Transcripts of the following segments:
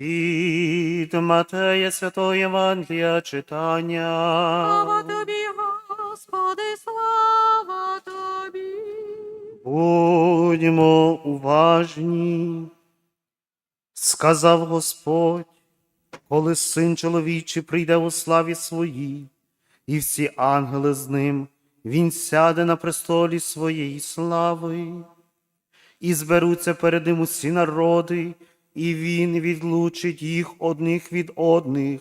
Від Матея Святого Євангелія читання. Слава тобі, Господи, слава тобі. Будьмо уважні, сказав Господь, коли син чоловічий прийде у славі своїй, і всі ангели з ним, він сяде на престолі своєї слави, і зберуться перед ним усі народи, і він відлучить їх одних від одних,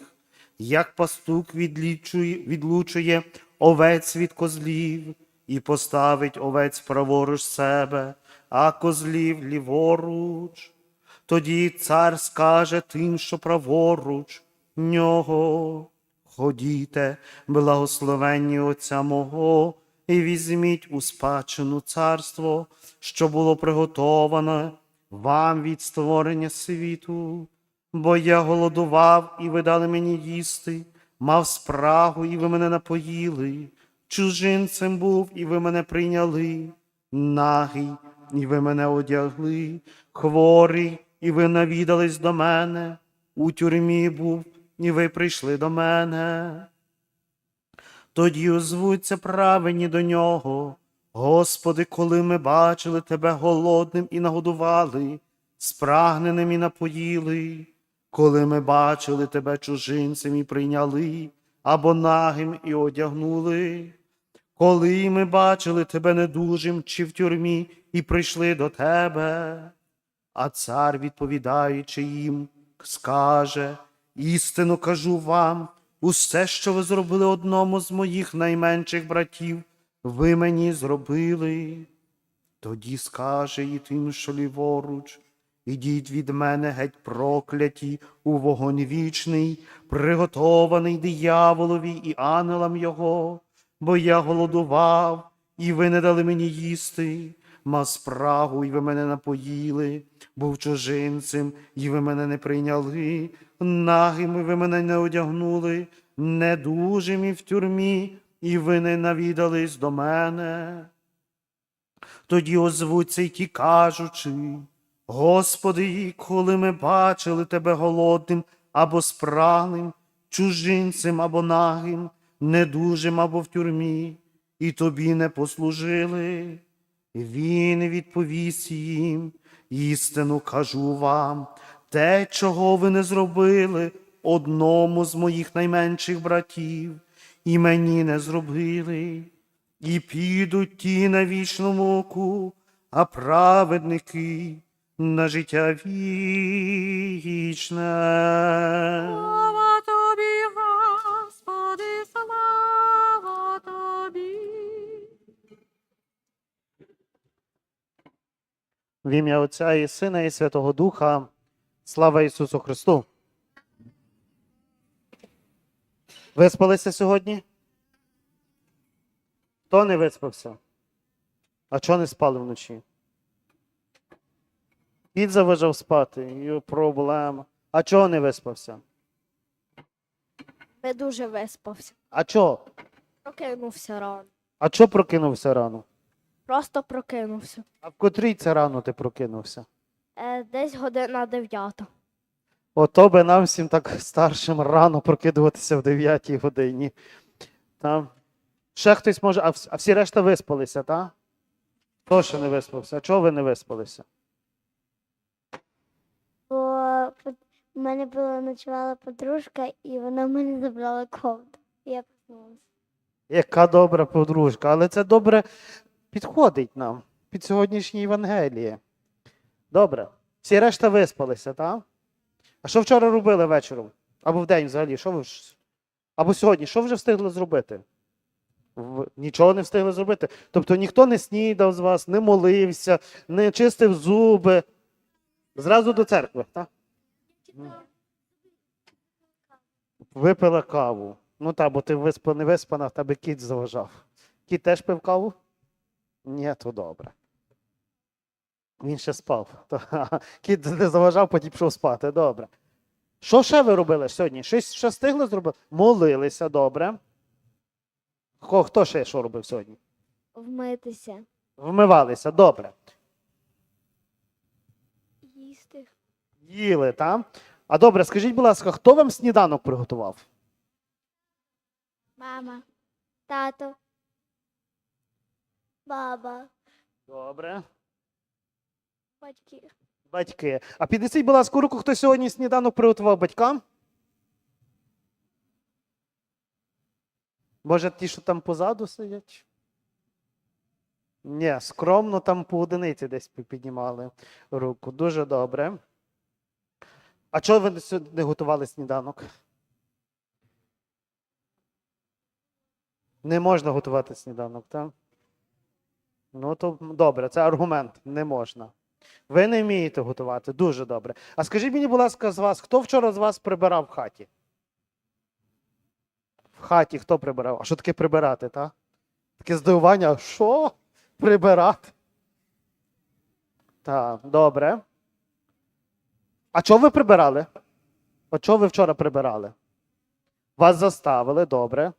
як пастук відлучує овець від козлів, і поставить овець праворуч себе, а козлів ліворуч. Тоді цар скаже тим, що праворуч нього. Ходіте, благословенні Отця мого, і візьміть у спадщину царство, що було приготоване вам від створення світу. Бо я голодував, і ви дали мені їсти, мав спрагу, і ви мене напоїли, чужинцем був, і ви мене прийняли, нагий, і ви мене одягли, хворий, і ви навідались до мене, у тюрмі був, і ви прийшли до мене. Тоді озвуться праведні до нього. Господи, коли ми бачили Тебе голодним і нагодували, спрагненим і напоїли, коли ми бачили Тебе чужинцем і прийняли, або нагим і одягнули, коли ми бачили Тебе недужим чи в тюрмі і прийшли до Тебе. А цар, відповідаючи їм, скаже, істину кажу вам, усе, що ви зробили одному з моїх найменших братів, ви мені зробили. Тоді скаже і тим, що ліворуч, ідіть від мене геть прокляті у вогонь вічний, приготований дияволові і ангелам його, бо я голодував, і ви не дали мені їсти, мав спрагу, і ви мене напоїли, був чужинцем, і ви мене не прийняли, нагим, і ви мене не одягнули, недужим і в тюрмі, і ви не навідались до мене. Тоді озвуться й ті кажучи, Господи, коли ми бачили Тебе голодним або спраглим, чужинцем або нагим, недужим або в тюрмі, і тобі не послужили. Він відповість їм, істину кажу вам, те, чого ви не зробили одному з моїх найменших братів, і мені не зробили, і підуть ті на вічному оку, а праведники на життя вічне. Слава тобі, Господи, слава тобі. В ім'я Отця і Сина, і Святого Духа. Слава Ісусу Христу. Виспалися сьогодні? Хто не виспався? А чого не спали вночі? Кіт заважав спати, і проблема. А чого не виспався? Не дуже виспався. А чого? Прокинувся рано. А чого прокинувся рано? Просто прокинувся. А в котрій це рано ти прокинувся? Е, десь година дев'ята. Ото би нам всім так старшим рано прокидуватися в 9 годині. Там. Ще хтось може, а, а всі решта виспалися, так? Хто ще не виспався? А чого ви не виспалися? Бо в мене була ночувала подружка, і вона в мене забрала ковдру. Я проснулася. Яка добра подружка, але це добре підходить нам під сьогоднішнє Євангеліє. Добре. Всі решта виспалися, так? А що вчора робили вечором? Або вдень взагалі? Що ви Або сьогодні, що вже встигли зробити? Нічого не встигли зробити. Тобто ніхто не снідав з вас, не молився, не чистив зуби. Зразу до церкви, так? Випила каву. Ну так, бо ти виспа, не виспана, в тебе кіт заважав. Кіт теж пив каву? Ні, то добре. Він ще спав. Кіт не заважав, потім пішов спати. Добре. Що ще ви робили сьогодні? Щось ще встигли зробити? Молилися, добре. Хто, хто ще що робив сьогодні? Вмитися, Вмивалися, добре. їсти. Їли, там. А добре, скажіть, будь ласка, хто вам сніданок приготував? Мама, тато, баба, Добре. Батьки. Батьки. А піднесіть, будь ласка, руку, хто сьогодні сніданок приготував батькам? Може, ті, що там позаду сидять? Ні, скромно там по одиниці десь піднімали руку. Дуже добре. А чого ви не готували сніданок? Не можна готувати сніданок, так? Ну, то добре, це аргумент. Не можна. Ви не вмієте готувати. Дуже добре. А скажіть мені, будь ласка, з вас, хто вчора з вас прибирав в хаті? В хаті хто прибирав? А що таке прибирати, так? Таке здивування, що? Прибирати? Так, добре. А чого ви прибирали? А чого ви вчора прибирали? Вас заставили, добре.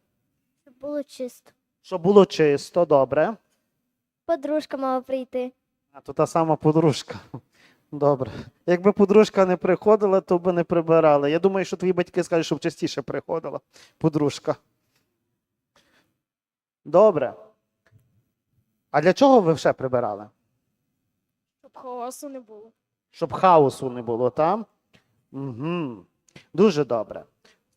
Щоб було чисто. Щоб було чисто, добре. Подружка мала прийти. А то та сама подружка. Добре. Якби подружка не приходила, то би не прибирали. Я думаю, що твої батьки скажуть, щоб частіше приходила подружка. Добре. А для чого ви ще прибирали? Щоб хаосу не було. Щоб хаосу не було, там? Угу. Дуже добре.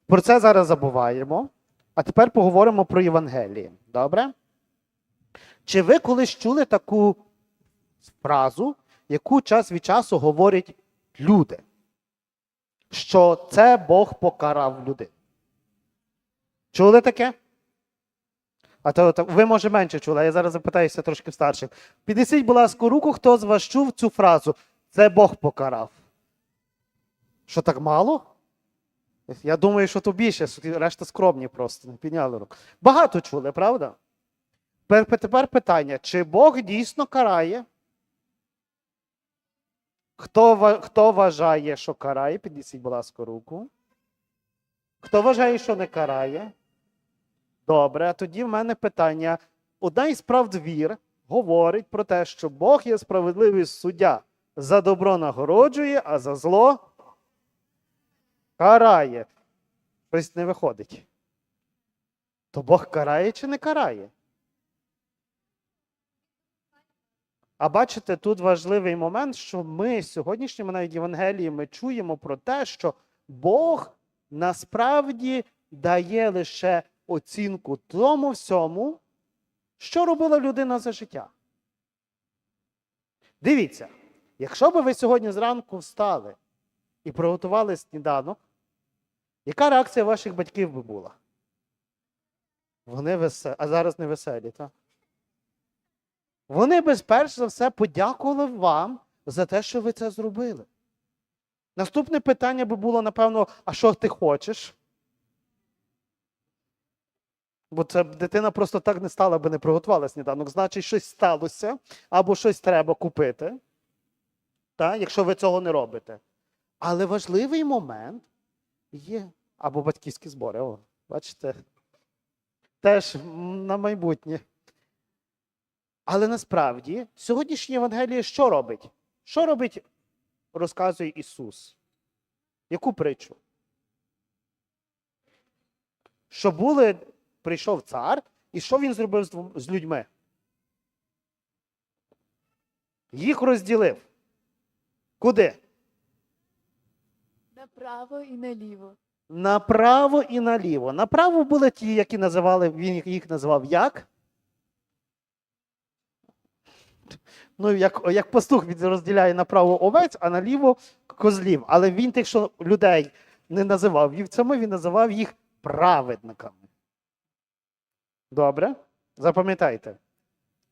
Про це зараз забуваємо. А тепер поговоримо про Євангеліє. Добре? Чи ви колись чули таку фразу, яку час від часу говорять люди? Що це Бог покарав людину? Чули таке? А то, то ви, може, менше чули, а я зараз запитаюся трошки старших. Піднесіть, будь ласка, руку, хто з вас чув цю фразу? Це Бог покарав. Що так мало? Я думаю, що то більше, решта скромні просто, не підняли руку. Багато чули, правда? Тепер питання: чи Бог дійсно карає? Хто, хто вважає, що карає? Піднесіть, будь ласка, руку. Хто вважає, що не карає? Добре, а тоді в мене питання. Одна із правд вір говорить про те, що Бог є справедливий суддя. За добро нагороджує, а за зло карає. Щось не виходить. То Бог карає чи не карає? А бачите, тут важливий момент, що ми сьогоднішньому навіть Євангелії ми чуємо про те, що Бог насправді дає лише оцінку тому всьому, що робила людина за життя. Дивіться, якщо би ви сьогодні зранку встали і приготували сніданок, яка реакція ваших батьків би була? Вони веселі, а зараз не веселі, так? Вони би перш за все подякували вам за те, що ви це зробили. Наступне питання би було, напевно, а що ти хочеш? Бо це дитина просто так не стала би не приготувала сніданок. Значить, щось сталося, або щось треба купити, та, якщо ви цього не робите. Але важливий момент є. Або батьківські збори. О, бачите? Теж на майбутнє. Але насправді сьогоднішнє Євангеліє що робить? Що робить, розказує Ісус? Яку притчу? Що були, прийшов цар, і що він зробив з людьми? Їх розділив. Куди? Направо і наліво. Направо і наліво. Направо були ті, які називали, він їх- називав як? Ну, як, як пастух він розділяє направо овець, а наліво козлів. Але він тих, що людей не називав вівцями, він називав їх праведниками. Добре? Запам'ятайте.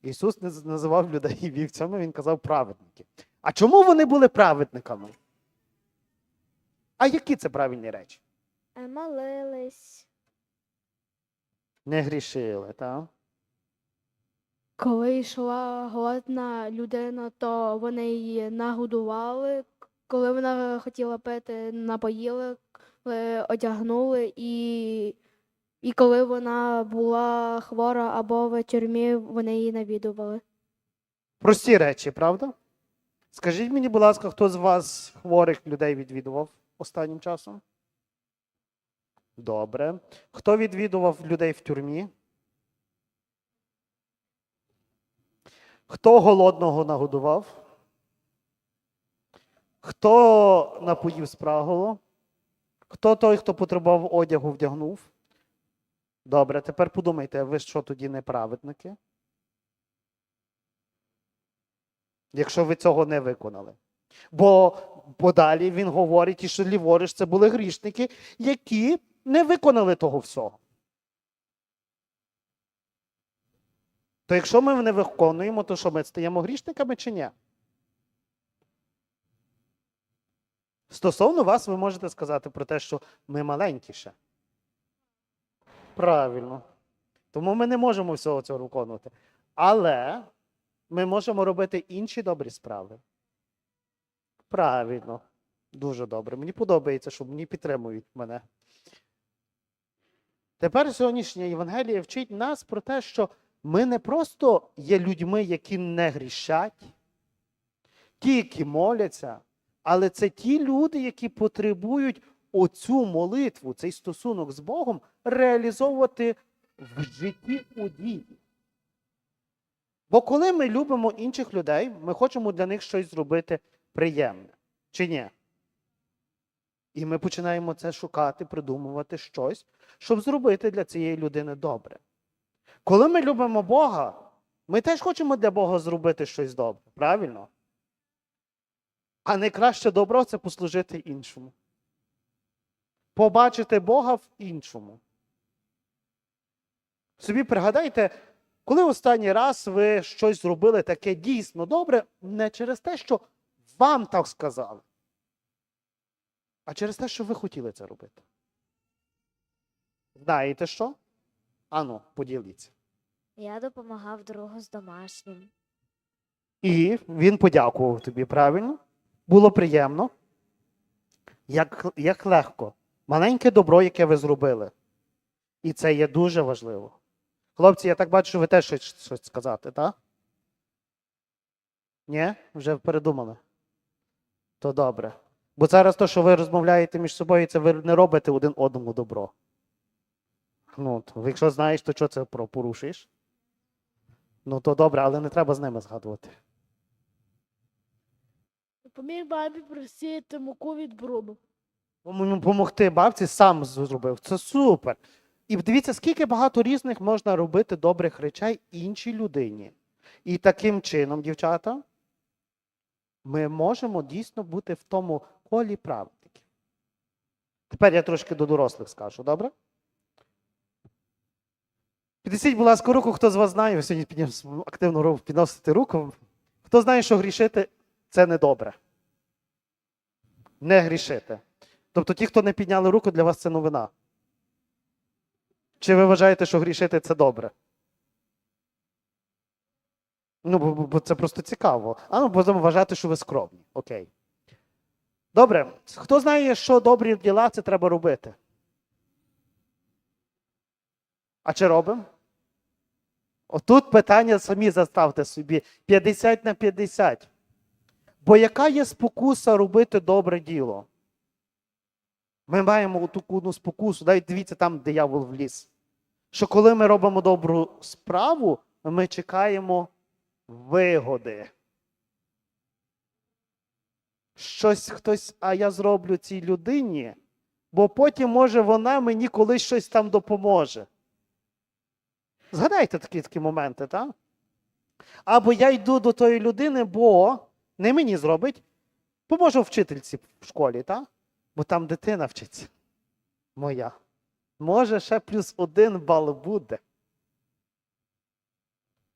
Ісус не називав людей вівцями, він казав праведники. А чому вони були праведниками? А які це правильні речі? Е, Молились. Не грішили, так? Коли йшла голодна людина, то вони її нагодували. Коли вона хотіла пити, напоїли, коли одягнули, і, і коли вона була хвора або в тюрмі, вони її навідували. Прості речі, правда? Скажіть мені, будь ласка, хто з вас хворих людей відвідував? останнім часом? Добре. Хто відвідував людей в тюрмі? Хто голодного нагодував? Хто напоїв спраголо? Хто той, хто потребував одягу, вдягнув? Добре, тепер подумайте, ви що тоді не праведники? Якщо ви цього не виконали. Бо подалі він говорить, і що ліворуч це були грішники, які не виконали того всього. То якщо ми не виконуємо, то що ми стаємо грішниками чи ні? Стосовно вас, ви можете сказати про те, що ми маленькі ще. Правильно. Тому ми не можемо всього цього виконувати. Але ми можемо робити інші добрі справи. Правильно. Дуже добре. Мені подобається, що мені підтримують мене. Тепер сьогоднішнє Євангеліє вчить нас про те, що ми не просто є людьми, які не грішать, ті, які моляться, але це ті люди, які потребують оцю молитву, цей стосунок з Богом реалізовувати в житті у дії. Бо коли ми любимо інших людей, ми хочемо для них щось зробити приємне. Чи ні? І ми починаємо це шукати, придумувати щось, щоб зробити для цієї людини добре. Коли ми любимо Бога, ми теж хочемо для Бога зробити щось добре, правильно? А найкраще добро це послужити іншому. Побачити Бога в іншому. Собі пригадайте, коли останній раз ви щось зробили таке дійсно добре, не через те, що вам так сказали, а через те, що ви хотіли це робити. Знаєте що? Ану, поділіться. Я допомагав другу з домашнім. І він подякував тобі, правильно? Було приємно. Як, як легко. Маленьке добро, яке ви зробили. І це є дуже важливо. Хлопці, я так бачу, що ви теж щось, сказати, так? Ні? Вже передумали. То добре. Бо зараз то, що ви розмовляєте між собою, це ви не робите один одному добро. Ну, якщо знаєш, то що це про порушиш? Ну, то добре, але не треба з ними згадувати. Поміг бабі просіяти муку від бруду. Пом- Помогти бабці сам зробив. Це супер. І дивіться, скільки багато різних можна робити добрих речей іншій людині. І таким чином, дівчата, ми можемо дійсно бути в тому колі праведників. Тепер я трошки до дорослих скажу, добре? Піднесіть, будь ласка, руку, хто з вас знає, ви сьогодні підняв активно ру- підносите руку. Хто знає, що грішити це не добре. Не грішити. Тобто ті, хто не підняли руку, для вас це новина. Чи ви вважаєте, що грішити це добре? Ну, бо- бо це просто цікаво. А ну, будемо вважати, що ви скромні. Окей. Добре. Хто знає, що добрі діла це треба робити? А чи робимо? Отут питання самі заставте собі 50 на 50. Бо яка є спокуса робити добре діло? Ми маємо таку одну спокусу, навіть дивіться, там диявол вліз. Що коли ми робимо добру справу, ми чекаємо вигоди. Щось хтось, а я зроблю цій людині, бо потім, може, вона мені колись щось там допоможе. Згадайте такі такі моменти, так? Або я йду до тої людини, бо не мені зробить, поможу вчительці в школі, так? Бо там дитина вчиться. Моя. Може, ще плюс один бал буде.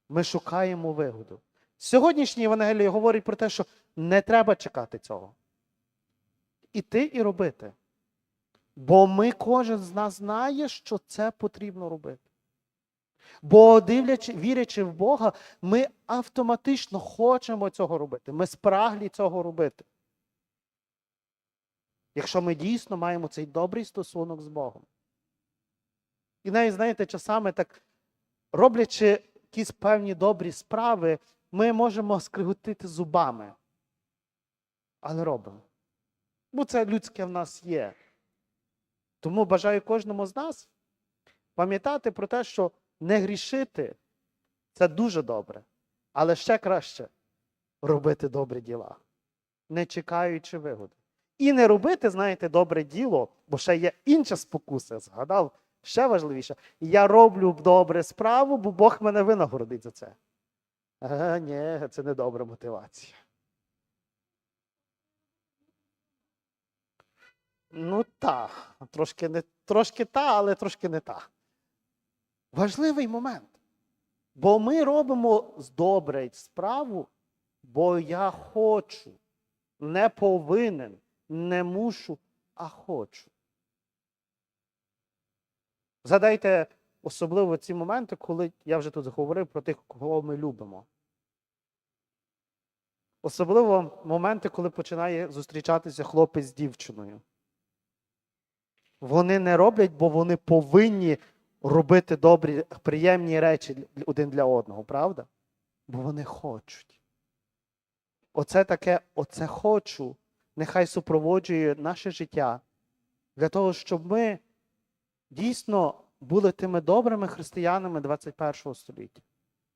Ми шукаємо вигоду. Сьогоднішнє Євангеліє говорить про те, що не треба чекати цього. Іти і робити. Бо ми, кожен з нас знає, що це потрібно робити. Бо дивлячи, вірячи в Бога, ми автоматично хочемо цього робити. Ми спраглі цього робити. Якщо ми дійсно маємо цей добрий стосунок з Богом. І навіть, знаєте, часами так, роблячи якісь певні добрі справи, ми можемо скриготити зубами. Але робимо. Бо це людське в нас є. Тому бажаю кожному з нас пам'ятати про те, що не грішити це дуже добре, але ще краще робити добрі діла, не чекаючи вигоди. І не робити, знаєте, добре діло, бо ще є інша спокуса, згадав, ще важливіше. Я роблю добре справу, бо Бог мене винагородить за це. А, ні, це не добра мотивація. Ну та, трошки не трошки та, але трошки не та. Важливий момент. Бо ми робимо з добре справу, бо я хочу, не повинен, не мушу, а хочу. Згадайте особливо ці моменти, коли я вже тут говорив про тих, кого ми любимо. Особливо моменти, коли починає зустрічатися хлопець з дівчиною. Вони не роблять, бо вони повинні робити добрі, приємні речі один для одного, правда? Бо вони хочуть. Оце таке, оце хочу, нехай супроводжує наше життя для того, щоб ми дійсно були тими добрими християнами 21 століття.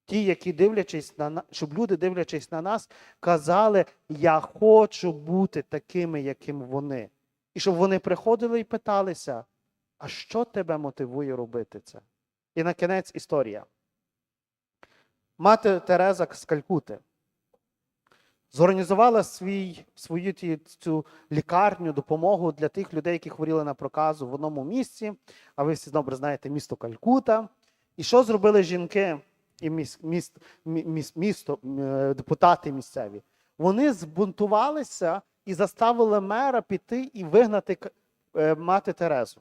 Ті, які дивлячись на щоб люди, дивлячись на нас, казали: Я хочу бути такими, яким вони. І щоб вони приходили і питалися, а що тебе мотивує робити це? І на кінець історія. Мати Тереза з Калькути зорганізувала свій, свою ті, цю лікарню, допомогу для тих людей, які хворіли на проказу в одному місці. А ви всі добре знаєте місто Калькута. І що зробили жінки і міс, міст, міс- місто, е, депутати місцеві? Вони збунтувалися і заставили мера піти і вигнати е, мати Терезу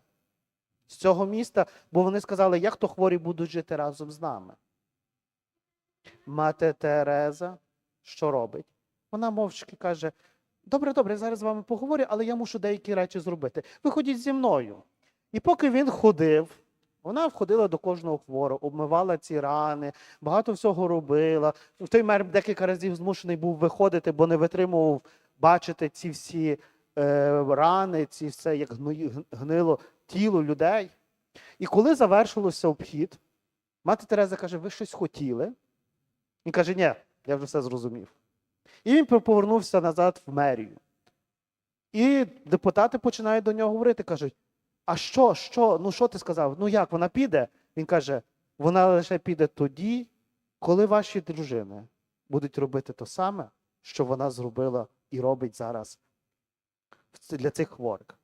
з цього міста, бо вони сказали, як то хворі будуть жити разом з нами. Мати Тереза що робить? Вона мовчки каже: Добре, добре, я зараз з вами поговорю, але я мушу деякі речі зробити. Ви ходіть зі мною. І поки він ходив, вона входила до кожного хворого, обмивала ці рани, багато всього робила. Той мер декілька разів змушений був виходити, бо не витримував бачити ці всі е, рани, ці все, як гнило тіло людей. І коли завершилося обхід, мати Тереза каже: Ви щось хотіли? Він каже, ні, я вже все зрозумів. І він повернувся назад в мерію. І депутати починають до нього говорити, кажуть: а що, що? Ну що ти сказав? Ну як вона піде? Він каже: вона лише піде тоді, коли ваші дружини будуть робити те саме, що вона зробила і робить зараз для цих хворих.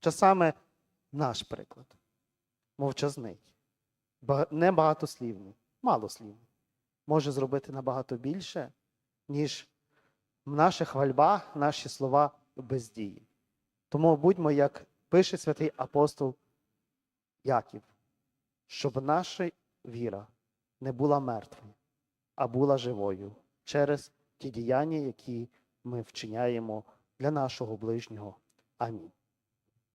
Це саме наш приклад. Мовчазний, Ба- не багатослівний, малослівний. Може зробити набагато більше, ніж наша хвальба, наші слова без дії. Тому будьмо, як пише святий апостол Яків, щоб наша віра не була мертвою, а була живою через ті діяння, які ми вчиняємо для нашого ближнього. Амінь.